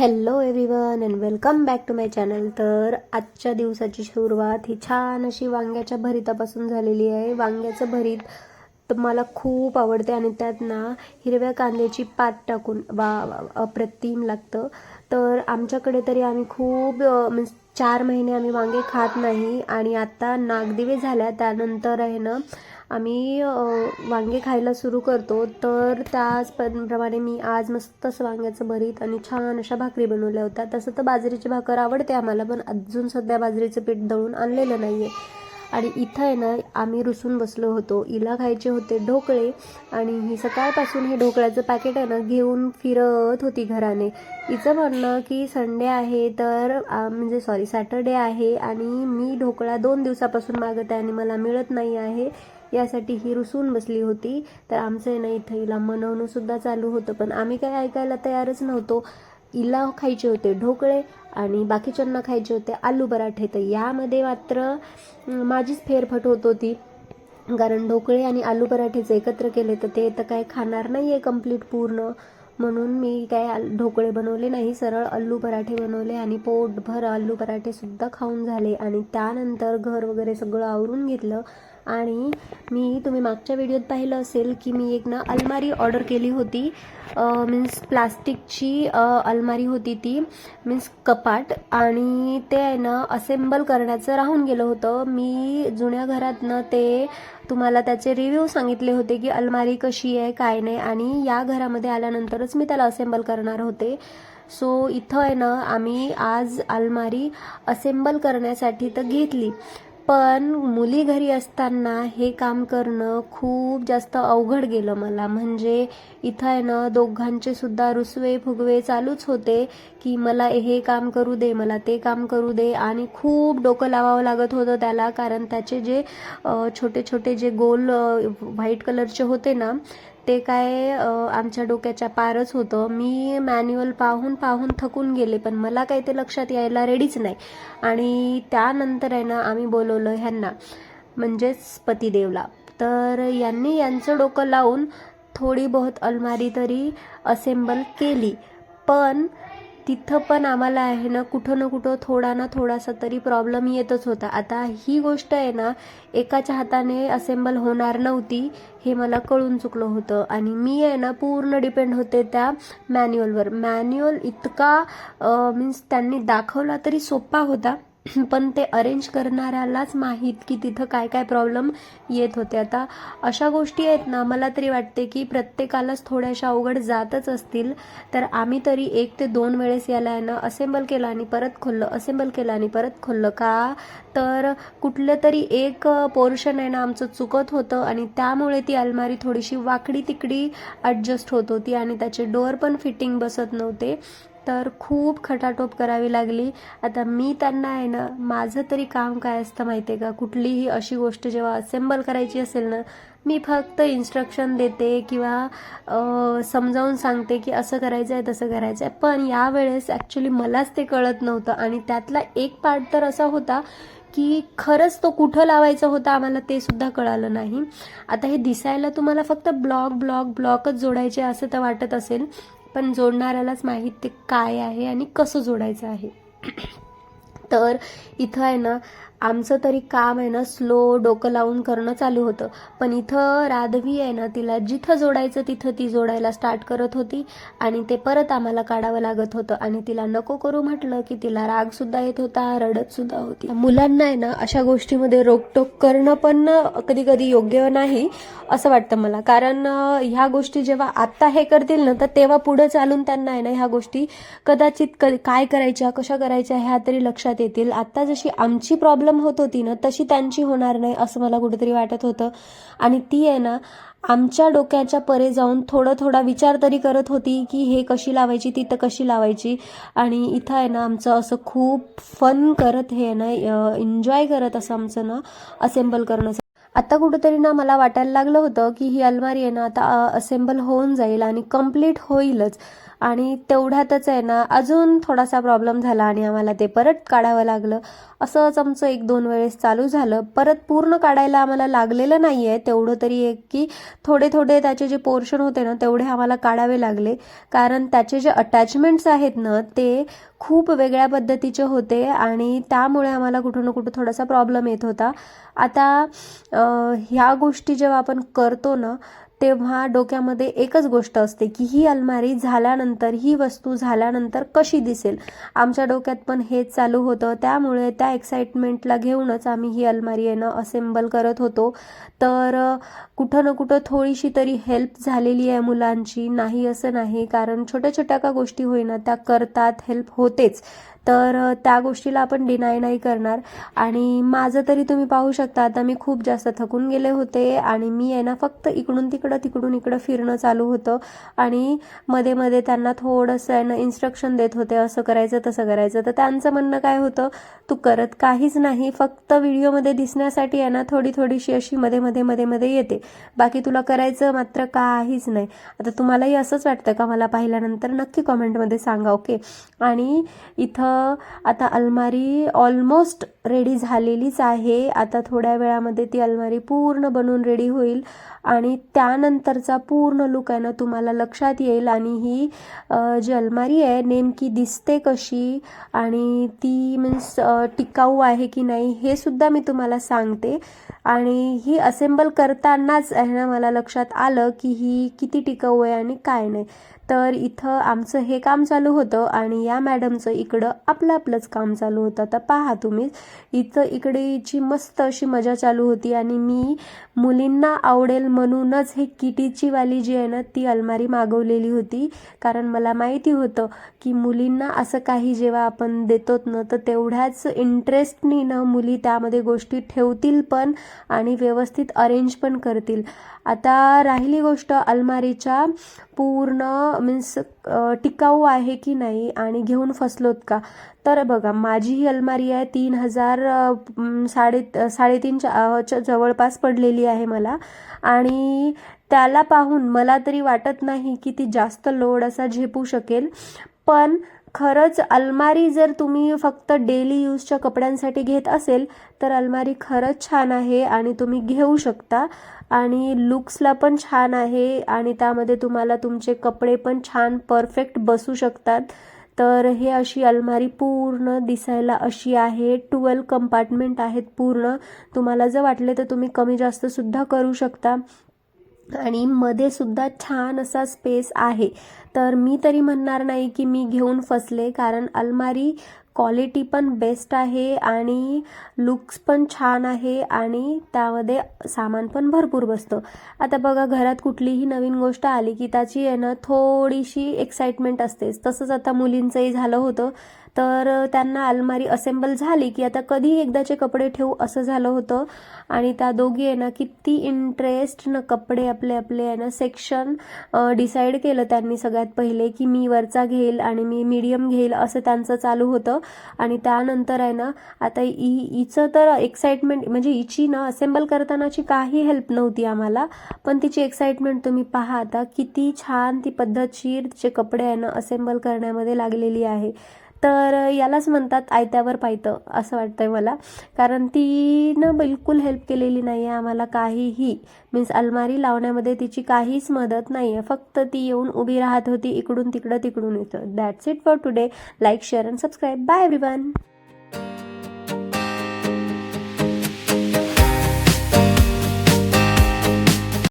Hello everyone and welcome back to my channel तर आजच्या दिवसाची सुरुवात ही छान अशी वांग्याच्या भरितापासून झालेली आहे. वांग्याचं भरीत तर मला खूप आवडते आणि त्यात ना हिरव्या कांद्याची पात टाकून वा वा- अप्रतिम लागतं. तर आमच्याकडे तरी आम्ही खूप मीन्स चार महिने आम्ही वांगे खात नाही आणि आता नागदिवे झाल्या. त्यानंतर आहे ना आम्ही वांगे खायला सुरू करतो. तर त्याचप्रमाणे मी आज मस्त असं वांग्याचं भरीत आणि छान अशा भाकरी बनवल्या होत्या. तसं तर बाजरीची भाकर आवडते आम्हाला पण अजून सध्या बाजरीचं पीठ दळून आणलेलं नाही आहे आणि इथं आहे ना आम्ही रुसून बसलो होतो. इला खायचे होते ढोकळे आणि ही सकाळपासून हे ढोकळ्याचं पॅकेट आहे ना घेऊन फिरत होती घराने. हिचं म्हणणं की संडे आहे तर म्हणजे सॉरी सॅटर्डे आहे आणि मी ढोकळा दोन दिवसापासून मागत आहे आणि मला मिळत नाही आहे. यासाठी ही रुसून बसली होती. तर आमचं आहे ना इथं हिला मनवणंसुद्धा चालू होतं. पण आम्ही काय ऐकायला तयारच नव्हतो. इला खायचे होते ढोकळे आणि बाकीच्यांना खायचे होते आलू पराठे. तर यामध्ये मात्र माझीच फेरफट होत होती. कारण ढोकळे आणि आलू पराठेचे एकत्र केले तर ते तर काय खाणार नाही आहे कंप्लीट पूर्ण. म्हणून मी काय ढोकळे बनवले नाही सरळ आलू पराठे बनवले आणि पोटभर आलू पराठेसुद्धा खाऊन झाले. आणि त्यानंतर घर वगैरे सगळं आवरून घेतलं. आणि मी तुम्ही मागच्या व्हिडिओत पाहिलं असेल की मी एक ना अलमारी ऑर्डर केली होती. मीन्स प्लास्टिकची अलमारी होती ती मीन्स कपाट. आणि ते आहे ना असेंबल करण्याचं राहून गेलं होतं. मी जुन्या घरातनं ते तुम्हाला त्याचे रिव्ह्यू सांगितले होते की अलमारी कशी आहे काय नाही. आणि या घरामध्ये आल्यानंतरच मी त्याला असेंबल करणार होते. सो इथं आहे ना आम्ही आज अलमारी असेंबल करण्यासाठी तर घेतली. पण मुली घरी असताना हे काम करणं खूप जास्त अवघड गेलं मला. म्हणजे इथं आहे ना दोघांचे सुद्धा रुसवे फुगवे चालूच होते की मला हे काम करू दे मला ते काम करू दे. आणि खूप डोकं लावावं लागत होतं त्याला कारण त्याचे जे छोटे छोटे जे गोल व्हाईट कलरचे होते ना ते काय आमच्या डोक्याच्या पारच होतं. मी मॅन्युअल पाहून पाहून थकून गेले पण मला काही ते लक्षात यायला रेडीच नाही. आणि त्यानंतर आहे ना आम्ही बोलवलं ह्यांना म्हणजेच पतिदेवला. तर यांनी यांचं डोकं लावून थोडी बहुत अलमारी तरी असेंबल केली. पण तिथं पण आम्हाला आहे ना कुठं ना कुठं थोडा ना थोडासा तरी प्रॉब्लेम येतच होता. आता ही गोष्ट आहे ना एकाच्या हाताने असेंबल होणार नव्हती हे मला कळून चुकलं होतं. आणि मी आहे ना पूर्ण डिपेंड होते त्या मॅन्युअलवर मॅन्युअल इतका मीन्स त्यांनी दाखवला तरी सोपा होता. पण ते अरेंज करणाऱ्यालाच माहीत की तिथं काय काय प्रॉब्लेम येत होते. आता अशा गोष्टी आहेत ना मला तरी वाटते की प्रत्येकालाच थोड्याशा अवघड जातच असतील. तर आम्ही तरी एक ते दोन वेळेस याला आहे ना असेंबल केलं आणि परत खोललं असेंबल केलं आणि परत खोललं. का? तर कुठलं तरी एक पोर्शन आहे ना आमचं चुकत होतं आणि त्यामुळे ती अलमारी थोडीशी वाकडी तिकडी ॲडजस्ट होत होती आणि त्याचे डोअर पण फिटिंग बसत नव्हते. तर खूप खटाटोप करावी लागली. आता मी त्यांना आहे ना माझं तरी काम काय असतं माहिती आहे का? कुठलीही अशी गोष्ट जेव्हा असेंबल करायची असेल ना मी फक्त इन्स्ट्रक्शन देते किंवा समजावून सांगते की असं करायचं आहे तसं करायचं आहे. पण यावेळेस ॲक्च्युली मलाच ते कळत नव्हतं आणि त्यातला एक पार्ट तर असा होता की खरंच तो कुठं लावायचा होता आम्हाला ते सुद्धा कळालं नाही. आता हे दिसायला तुम्हाला फक्त ब्लॉक ब्लॉक ब्लॉकच जोडायचे असं तर वाटत असेल. पण जोडणाऱ्यालाच माहीत ते काय आहे आणि कसं जोडायचं आहे. तर इथं आहे ना आमचं तरी काम आहे ना स्लो डोकं लावून करणं चालू होतं. पण इथं राधवी आहे ना तिला जिथं जोडायचं तिथं ती जोडायला स्टार्ट करत होती आणि ते परत आम्हाला काढावं लागत होतं. आणि तिला नको करू म्हटलं की तिला राग सुद्धा येत होता रडत सुद्धा होती. मुलांना आहे ना अशा गोष्टीमध्ये रोकटोक करणं पण कधी कधी योग्य नाही असं वाटतं मला. कारण ह्या गोष्टी जेव्हा आत्ता हे करतील ना तर तेव्हा पुढे चालून त्यांना आहे ना ह्या गोष्टी कदाचित क- काय करायच्या कशा करायच्या ह्या तरी लक्षात येतील. आत्ता जशी आमची प्रॉब्लेम होत होती ना तशी त्यांची होणार नाही असं मला कुठेतरी वाटत होतं. आणि ती आहे ना आमच्या डोक्याच्या परे जाऊन थोडं थोडा विचार तरी करत होती की हे कशी लावायची तिथं कशी लावायची. आणि इथं आहे ना आमचं असं खूप फन करत हे ना एन्जॉय करत असं आमचं ना असेंबल करणं. आता कुठंतरी ना मला वाटायला लागलं होतं की ही अलमारी आहे ना आता असेंबल होऊन जाईल आणि कंप्लीट होईलच. आणि तेवढ्यातच आहे ना अजून थोडासा प्रॉब्लेम झाला आणि आम्हाला ते परत काढावं लागलं. असंच आमचं एक दोन वेळेस चालू झालं. परत पूर्ण काढायला आम्हाला लागलेलं नाही आहे तेवढं तरी एक की थोडे थोडे त्याचे जे पोर्शन होते ना तेवढे आम्हाला काढावे लागले. कारण त्याचे जे अटॅचमेंट्स आहेत ना ते खूप वेगळ्या पद्धतीचे होते आणि त्यामुळे आम्हाला कुठं ना कुठं थोडासा प्रॉब्लेम येत होता. आता ह्या गोष्टी जेव्हा आपण करतो ना तेव्हा डोक्यामध्ये एकच गोष्ट असते की ही अलमारी झाल्यानंतर ही वस्तू झाल्यानंतर कशी दिसेल? आमच्या डोक्यात पण हेच चालू होतं. त्यामुळे त्या एक्साइटमेंटला घेऊनच आम्ही ही अलमारी येणं असेंबल करत होतो. तर कुठं ना कुठं थोडीशी तरी हेल्प झालेली आहे मुलांची. नाही असं नाही कारण छोट्या छोट्या का गोष्टी होईना त्या करतात हेल्प होतेच. तर त्या गोष्टीला आपण डिनाय नाही करणार. आणि माझं तरी तुम्ही पाहू शकता आता मी खूप जास्त थकून गेले होते आणि मी आहे ना फक्त इकडून तिकडं तिकडून इकडं फिरणं चालू होतं. आणि मध्ये मध्ये त्यांना थोडंसं आहे ना इन्स्ट्रक्शन देत होते असं करायचं तसं करायचं. तर त्यांचं म्हणणं काय होतं तू करत काहीच नाही फक्त व्हिडिओमध्ये दिसण्यासाठी आहे ना थोडी थोडीशी अशी मध्ये मध्ये मध्ये मध्ये येते. बाकी तुला करायचं मात्र काहीच नाही. आता तुम्हालाही असंच वाटतं का मला पाहिल्यानंतर नक्की कॉमेंटमध्ये सांगा ओके आणि इथं आता अलमारी ऑलमोस्ट रेडी झालेलीच आहे. आता थोड्या वेळामध्ये ती अलमारी पूर्ण बनून रेडी होईल आणि त्यानंतरचा पूर्ण लुक आहे ना तुम्हाला लक्षात येईल. आणि ही जी अलमारी आहे नेमकी दिसते कशी आणि ती मीन्स टिकाऊ आहे की नाही हे सुद्धा मी तुम्हाला सांगते. आणि ही असेंबल करतानाच आहे ना मला लक्षात आलं की ही किती टिकाऊ आहे आणि काय नाही. तर इथं आमचं हे काम चालू होतं आणि या मॅडमचं इकडं आपलं आपलंच काम चालू होतं. तर पहा तुम्ही इथं इकडेची मस्त अशी मजा चालू होती आणि मी मुलींना आवडेल म्हणूनच हे किटीची वाली जी आहे ना ती अलमारी मागवलेली होती. कारण मला माहिती होतं की मुलींना असं काही जेव्हा आपण देतोत ना तर तेवढ्याच इंटरेस्टनी ना मुली त्यामध्ये गोष्टी ठेवतील पण आणि व्यवस्थित अरेंज पण करतील. आता राहिली गोष्ट अलमारीच्या पूर्ण मीन्स टिकाऊ आहे की नाही आणि घेऊन फसलोत का? तर बघा माझी ही अलमारी आहे तीन हजार साडे साडेतीनच्या जवळपास पडलेली आहे मला. आणि त्याला पाहून मला तरी वाटत नाही की ती जास्त लोड असा झेपू शकेल. पण खरंच अलमारी जर तुम्ही फक्त डेली यूजच्या कपड्यांसाठी घेत असेल तर अलमारी खरंच छान आहे आणि तुम्ही घेऊ शकता. आणि लुक्सला पण छान आहे आणि त्यामध्ये तुम्हाला तुमचे कपडे पण छान परफेक्ट बसू शकतात. तर हे अशी अलमारी पूर्ण दिसायला अशी आहे. ट्वेल्व कंपार्टमेंट आहेत पूर्ण. तुम्हाला जर वाटले तर तुम्ही कमी जास्त सुद्धा करू शकता. आणि मध्ये सुद्धा छान असा स्पेस आहे. तर मी तरी म्हणणार नाही की मी घेऊन फसले कारण अलमारी क्वालिटी पण बेस्ट आहे आणि लुक्स पण छान आहे आणि त्यामध्ये सामान पण भरपूर बसतं. आता बघा घरात कुठलीही नवीन गोष्ट आली की त्याची आहे ना थोडीशी एक्साइटमेंट असतेच. तसंच आता मुलींचंही झालं होतं. तर त्यांना अलमारी असेंबल झाली की आता कधी एकदाचे कपडे ठेवू असं झालं होतं. आणि त्या दोघी आहे ना किती इंटरेस्ट न कपडे आपले आपले आहे ना सेक्शन डिसाईड केलं त्यांनी सगळ्यात पहिले की मी वरचा घेईल आणि मी मीडियम घेईल असं त्यांचं चालू होतं. आणि त्यानंतर आहे ना आता इ हिचं तर एक्साइटमेंट म्हणजे हिची ना असेंबल करतानाची काही हेल्प नव्हती आम्हाला. पण तिची एक्साइटमेंट तुम्ही पहा आता किती छान ती पद्धतशीर तिचे कपडे आहे ना असेंबल करण्यामध्ये लागलेली आहे. तर यालाच म्हणतात आयत्यावर पायतं असं वाटतंय मला. कारण तिनं बिलकुल हेल्प केलेली नाही आहे आम्हाला काहीही. मीन्स अलमारी लावण्यामध्ये तिची काहीच मदत नाही आहे फक्त ती येऊन उभी राहत होती इकडून तिकडं तिकडून इथं. That's it for today like share and subscribe bye everyone